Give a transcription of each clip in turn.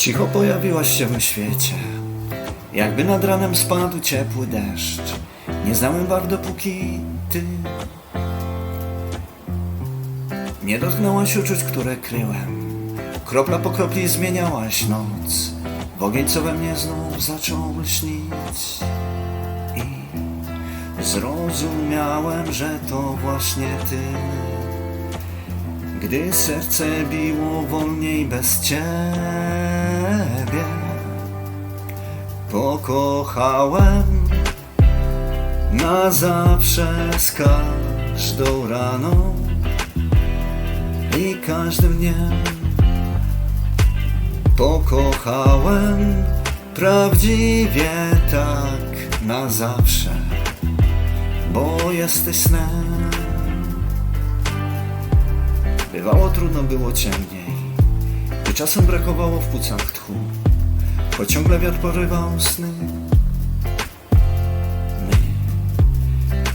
Cicho pojawiłaś się w świecie, jakby nad ranem spadł ciepły deszcz. Nie znałem bar dopóki ty nie dotknęłaś uczuć, które kryłem. Kropla po kropli zmieniałaś noc. W ogień, co we mnie znów zaczął lśnić. I zrozumiałem, że to właśnie ty. Gdy serce biło wolniej bez ciebie, pokochałem na zawsze z każdą raną i każdym dniem. Pokochałem prawdziwie tak na zawsze, bo jesteś snem. Bywało trudno, było ciemniej, by czasem brakowało w płucach tchu, choć ciągle wiatr porywał sny. My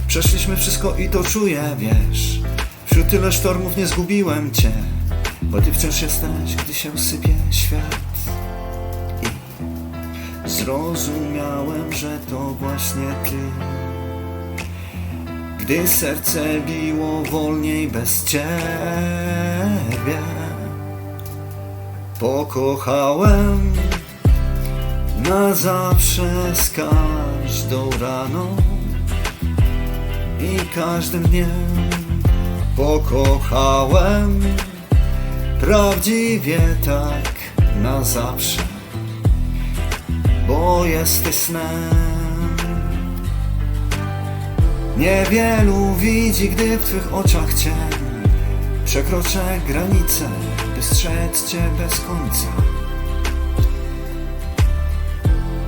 przeszliśmy wszystko i to czuję, wiesz, wśród tyle sztormów nie zgubiłem cię, bo ty wciąż jesteś, gdy się sypie świat. I zrozumiałem, że to właśnie ty. Gdy serce biło wolniej bez ciebie, pokochałem na zawsze z każdą raną i każdym dniem. Pokochałem prawdziwie tak na zawsze, bo jesteś snem. Niewielu widzi, gdy w Twych oczach cień. Przekroczę granicę, by strzec Cię bez końca.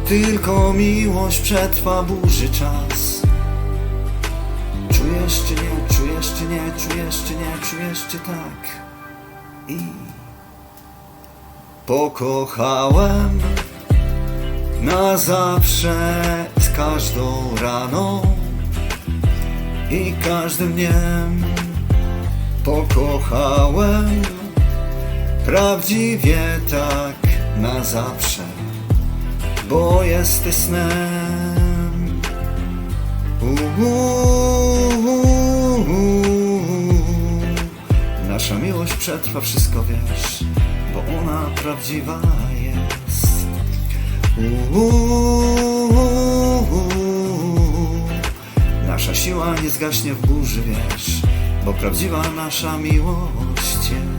Tylko miłość przetrwa burzy czas. Czujesz czy nie, czujesz czy nie, czujesz czy nie, czujesz czy tak? I pokochałem na zawsze z każdą raną i każdym dniem pokochałem prawdziwie tak na zawsze, bo jesteś snem. Nasza miłość przetrwa wszystko, wiesz, bo ona prawdziwa jest. Uuu, Nasza siła nie zgaśnie w burzy, wiesz, bo prawdziwa nasza miłość jest.